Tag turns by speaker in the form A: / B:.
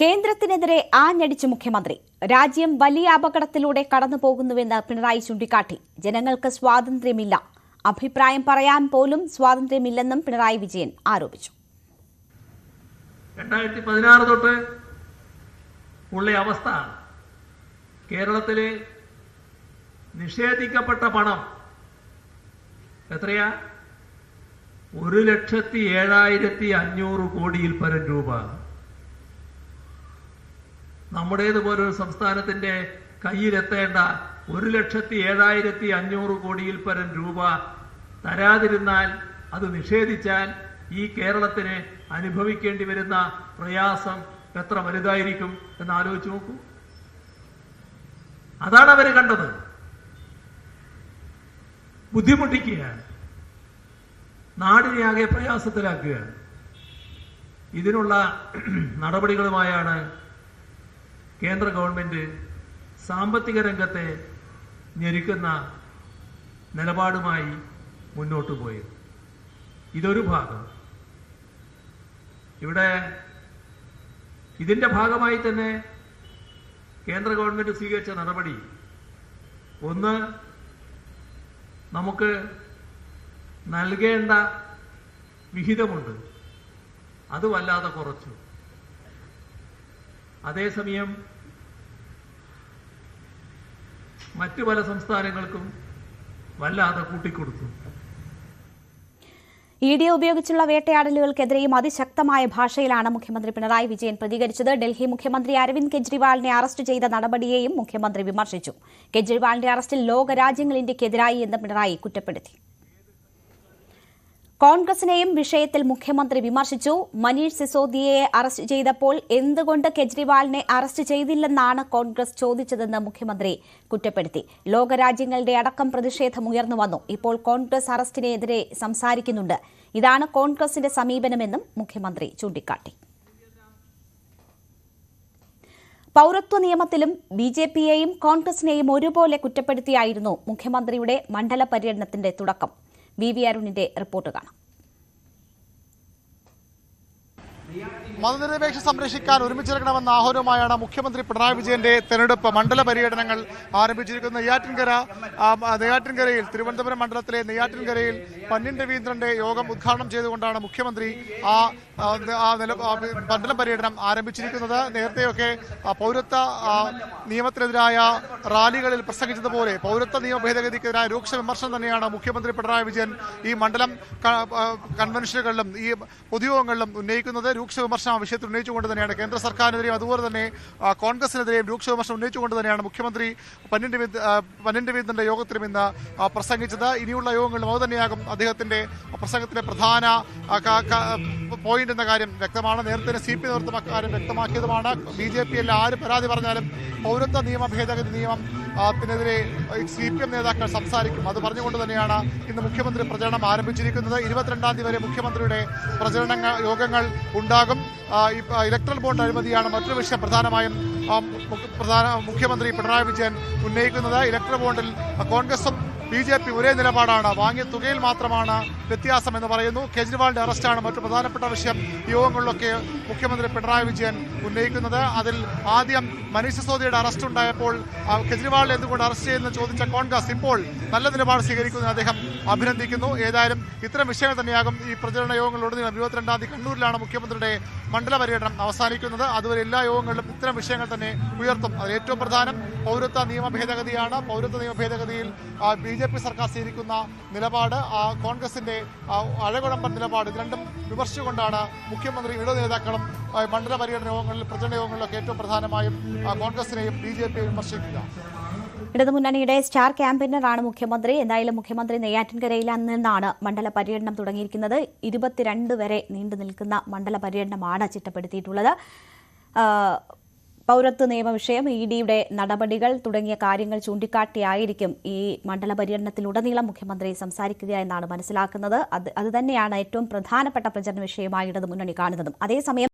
A: കേന്ദ്രത്തിനെതിരെ ആഞ്ഞടിച്ച് മുഖ്യമന്ത്രി. രാജ്യം വലിയ അപകടത്തിലൂടെ കടന്നുപോകുന്നുവെന്ന് പിണറായി ചൂണ്ടിക്കാട്ടി. ജനങ്ങൾക്ക് സ്വാതന്ത്ര്യമില്ല. അഭിപ്രായം പറയാൻ പോലും സ്വാതന്ത്ര്യമില്ലെന്നും പിണറായി വിജയൻ ആരോപിച്ചു.
B: രണ്ടായിരത്തി പതിനാറ് തൊട്ട് ഉള്ള അവസ്ഥ കേരളത്തിലെ നിഷേധിക്കപ്പെട്ട പണം എത്രയാ? ഒരു ലക്ഷത്തി ഏഴായിരത്തി അഞ്ഞൂറ് കോടിയിൽ പരം രൂപ. നമ്മുടേതുപോലൊരു സംസ്ഥാനത്തിന്റെ കയ്യിലെത്തേണ്ട ഒരു ലക്ഷത്തി ഏഴായിരത്തി അഞ്ഞൂറ് കോടിയിൽ പരം രൂപ തരാതിരുന്നാൽ അത് നിഷേധിച്ചാൽ ഈ കേരളത്തിന് അനുഭവിക്കേണ്ടി വരുന്ന പ്രയാസം എത്ര വലുതായിരിക്കും എന്ന് ആലോചിച്ച് നോക്കൂ. അതാണ് അവർ കണ്ടത്. ബുദ്ധിമുട്ടിക്കുകയാണ്. നാടിനെ ആകെ പ്രയാസത്തിലാക്കുകയാണ്. ഇതിനുള്ള നടപടികളുമായാണ് കേന്ദ്ര ഗവൺമെന്റ് സാമ്പത്തിക രംഗത്തെ ഞെരുക്കുന്ന നിലപാടുമായി മുന്നോട്ട് പോയത് ഇതൊരു ഭാഗം. ഇവിടെ ഇതിന്റെ ഭാഗമായി തന്നെ കേന്ദ്ര ഗവൺമെന്റ് സ്വീകരിച്ച നടപടി. ഒന്ന് നമുക്ക് നൽകേണ്ട വിഹിതമുണ്ട്. അത് വല്ലാതെ കുറച്ചു. അതേസമയം മറ്റു പല സംസ്ഥാനങ്ങൾക്കും വല്ലാതെ കൂട്ടിക്കൊടുത്തു.
A: ഇ ഡി ഉപയോഗിച്ചുള്ള വേട്ടയാടലുകൾക്കെതിരെയും അതിശക്തമായ ഭാഷയിലാണ് മുഖ്യമന്ത്രി പിണറായി വിജയൻ പ്രതികരിച്ചത്. ഡൽഹി മുഖ്യമന്ത്രി അരവിന്ദ് കെജ്രിവാളിനെ അറസ്റ്റ് ചെയ്ത നടപടിയെയും മുഖ്യമന്ത്രി വിമർശിച്ചു. കെജ്രിവാളിന്റെ അറസ്റ്റിൽ ലോകരാജ്യങ്ങൾ ഇന്ത്യക്കെതിരായി എന്ന് പിണറായി കുറ്റപ്പെടുത്തി. കോൺഗ്രസിനെയും വിഷയത്തിൽ മുഖ്യമന്ത്രി വിമർശിച്ചു. മനീഷ് സിസോദിയയെ അറസ്റ്റ് ചെയ്തപ്പോൾ എന്തുകൊണ്ട് കെജ്രിവാളിനെ അറസ്റ്റ് ചെയ്തില്ലെന്നാണ് കോൺഗ്രസ് ചോദിച്ചതെന്ന് മുഖ്യമന്ത്രി കുറ്റപ്പെടുത്തി. ലോകരാജ്യങ്ങളുടെ അടക്കം പ്രതിഷേധം വന്നു. ഇപ്പോൾ കോൺഗ്രസ് അറസ്റ്റിനെതിരെ സംസാരിക്കുന്നുണ്ട്. ഇതാണ് കോൺഗ്രസിന്റെ സമീപനമെന്നും മുഖ്യമന്ത്രി ചൂണ്ടിക്കാട്ടി. പൌരത്വ നിയമത്തിലും ബി ജെ പിയെയും കോൺഗ്രസിനെയും ഒരുപോലെ കുറ്റപ്പെടുത്തിയായിരുന്നു മുഖ്യമന്ത്രിയുടെ മണ്ഡല പര്യടനത്തിന്റെ തുടക്കം. വി വി അരുണിന്റെ റിപ്പോർട്ട് കാണാം
C: മതനിരപേക്ഷ സംരക്ഷിക്കാൻ ഒരുമിച്ചിറങ്ങണമെന്ന ആഹ്വാനവുമായാണ് മുഖ്യമന്ത്രി പിണറായി വിജയന്റെ തെരഞ്ഞെടുപ്പ് മണ്ഡല പര്യടനങ്ങൾ ആരംഭിച്ചിരിക്കുന്നത്. നെയ്യാറ്റിൻകര നെയ്യാറ്റിൻകരയിൽ തിരുവനന്തപുരം മണ്ഡലത്തിലെ നെയ്യാറ്റിൻകരയിൽ പന്നിൻ രവീന്ദ്രന്റെ യോഗം ഉദ്ഘാടനം ചെയ്തുകൊണ്ടാണ് മുഖ്യമന്ത്രി ആ മണ്ഡല പര്യടനം ആരംഭിച്ചിരിക്കുന്നത്. നേരത്തെയൊക്കെ പൗരത്വ നിയമത്തിനെതിരായ റാലികളിൽ പ്രസംഗിച്ചതുപോലെ പൗരത്വ നിയമ ഭേദഗതിക്കെതിരായ രൂക്ഷ വിമർശനം തന്നെയാണ് മുഖ്യമന്ത്രി പിണറായി വിജയൻ ഈ മണ്ഡലം കൺവെൻഷനുകളിലും ഈ പൊതുയോഗങ്ങളിലും ഉന്നയിക്കുന്നത്. രൂക്ഷ വിമർശനം വിഷയത്തിൽ ഉന്നയിച്ചുകൊണ്ട് തന്നെയാണ് കേന്ദ്ര സർക്കാരിനെതിരെയും അതുപോലെ തന്നെ കോൺഗ്രസിനെതിരെയും രൂക്ഷ വിമർശനം ഉന്നയിച്ചുകൊണ്ട് തന്നെയാണ് മുഖ്യമന്ത്രി പന്നിൻ പന്നിൻ രവീന്ദ്രന്റെ യോഗത്തിലും ഇന്ന് പ്രസംഗിച്ചത്. ഇനിയുള്ള യോഗങ്ങളിലും അത് തന്നെയാകും അദ്ദേഹത്തിന്റെ പ്രസംഗത്തിലെ പ്രധാന പോയിന്റ് എന്ന കാര്യം വ്യക്തമാണ്. നേരത്തെ സി പി നേതൃത്വം അക്കാര്യം വ്യക്തമാക്കിയതുമാണ്. ബി ജെ പി ആര് പരാതി പറഞ്ഞാലും പൗരത്വ നിയമ ഭേദഗതി നിയമം ത്തിനെതിരെ സി പി എം നേതാക്കൾ സംസാരിക്കും. അത് പറഞ്ഞുകൊണ്ട് തന്നെയാണ് ഇന്ന് മുഖ്യമന്ത്രി പ്രചരണം ആരംഭിച്ചിരിക്കുന്നത്. ഇരുപത്തിരണ്ടാം തീയതി വരെ മുഖ്യമന്ത്രിയുടെ പ്രചരണ യോഗങ്ങൾ ഉണ്ടാകും. ഇലക്ട്രൽ ബോണ്ട് അഴിമതിയാണ് മറ്റൊരു വിഷയം പ്രധാനമായും പ്രധാന മുഖ്യമന്ത്രി പിണറായി വിജയൻ ഉന്നയിക്കുന്നത്. ഇലക്ട്രൽ ബോണ്ടിൽ കോൺഗ്രസും ബി ജെ പി ഒരേ നിലപാടാണ്. വാങ്ങിയ തുകയിൽ മാത്രമാണ് വ്യത്യാസം എന്ന് പറയുന്നു. കേജ്രിവാളിന്റെ അറസ്റ്റാണ് മറ്റു പ്രധാനപ്പെട്ട വിഷയം. യോഗങ്ങളിലൊക്കെ മുഖ്യമന്ത്രി പിണറായി വിജയൻ ഉന്നയിക്കുന്നത്. അതിൽ ആദ്യം മനീഷ് സിസോദിയുടെ അറസ്റ്റ് ഉണ്ടായപ്പോൾ കേജ്രിവാളിനെ എന്തുകൊണ്ട് അറസ്റ്റ് ചെയ്യുന്ന ചോദിച്ച കോൺഗ്രസ് ഇപ്പോൾ നല്ല നിലപാട് സ്വീകരിക്കുന്നതിന് അദ്ദേഹം അഭിനന്ദിക്കുന്നു. ഏതായാലും ഇത്തരം വിഷയങ്ങൾ തന്നെയാകും ഈ പ്രചരണ യോഗങ്ങളിലുടനീളം. ഇരുപത്തിരണ്ടാം തീയതി കണ്ണൂരിലാണ് മുഖ്യമന്ത്രിയുടെ മണ്ഡല പര്യടനം അവസാനിക്കുന്നത്. അതുവരെ എല്ലാ യോഗങ്ങളിലും ഇത്തരം വിഷയങ്ങൾ തന്നെ ഉയർത്തും. അതിൽ ഏറ്റവും പ്രധാനം പൗരത്വ നിയമ ഭേദഗതിയാണ്. പൗരത്വ നിയമ ഭേദഗതിയിൽ ബി ജെ പി സർക്കാർ സ്വീകരിക്കുന്ന നിലപാട് കോൺഗ്രസിന്റെ ആ, അഴകുഴമ്പൻ നിലപാട് ഇത് രണ്ടും വിമർശിച്ചുകൊണ്ടാണ് മുഖ്യമന്ത്രി ഇട നേതാക്കളും മണ്ഡല പര്യടന യോഗങ്ങളിൽ പ്രചരണ യോഗങ്ങളിലൊക്കെ ഏറ്റവും പ്രധാനമായും കോൺഗ്രസിനെയും ബി ജെ പിയെയും വിമർശിക്കുക.
A: ഇടതുമുന്നണിയുടെ സ്റ്റാർ ക്യാമ്പയിനറാണ് മുഖ്യമന്ത്രി. എന്തായാലും മുഖ്യമന്ത്രി നെയ്യാറ്റിൻകരയിൽ നിന്നാണ് മണ്ഡല പര്യടനം തുടങ്ങിയിരിക്കുന്നത്. ഇരുപത്തിരണ്ട് വരെ നീണ്ടു നിൽക്കുന്ന മണ്ഡല പര്യടനമാണ് ചിട്ടപ്പെടുത്തിയിട്ടുള്ളത്. പൗരത്വ നിയമ വിഷയം ഇ ഡിയുടെ നടപടികൾ തുടങ്ങിയ കാര്യങ്ങൾ ചൂണ്ടിക്കാട്ടിയായിരിക്കും ഈ മണ്ഡല പര്യടനത്തിലുടനീളം മുഖ്യമന്ത്രി സംസാരിക്കുക എന്നാണ് മനസ്സിലാക്കുന്നത്. അത് അതുതന്നെയാണ് ഏറ്റവും പ്രധാനപ്പെട്ട പ്രചരണ വിഷയമായി ഇടതുമുന്നണി കാണുന്നതും. അതേസമയം